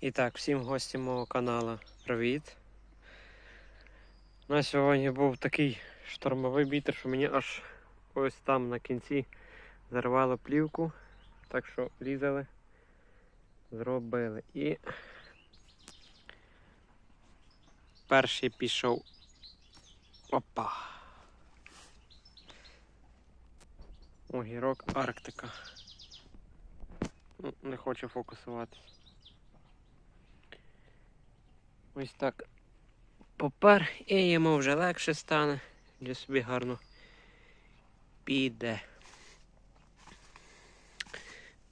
І так, всім гостям мого каналу привіт. На сьогодні був такий штормовий вітер, що мені аж ось там на кінці зарвало плівку. Так що різали, зробили. І перший пішов. Опа. Огірок Арктика. Ну, Не хочу фокусуватись. Ось так попер і йому вже легше стане, для собі гарно піде.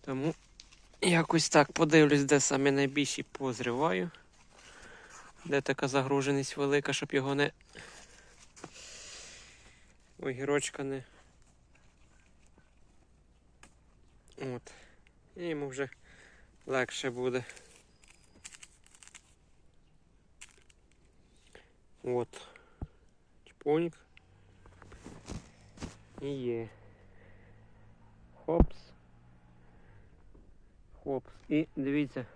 Тому якось так подивлюсь, де саме найбільші позриваю. Де така загруженість велика, щоб його не огірочка не. От. І йому вже легше буде. От. Чпоньк. І є. Хопс. Хопс. І дивіться,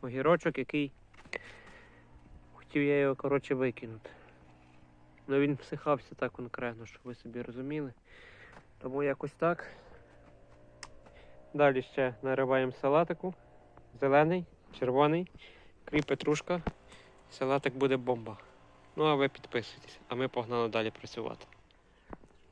огірочок, який хотів я його, коротше, викинути. Ну він всихався так конкретно, щоб ви собі розуміли. Тому якось так. Далі ще нариваємо салатику. Зелений, червоний, кріп петрушка. Салатик буде бомба. Ну а ви підписуйтесь, а ми погнали далі працювати.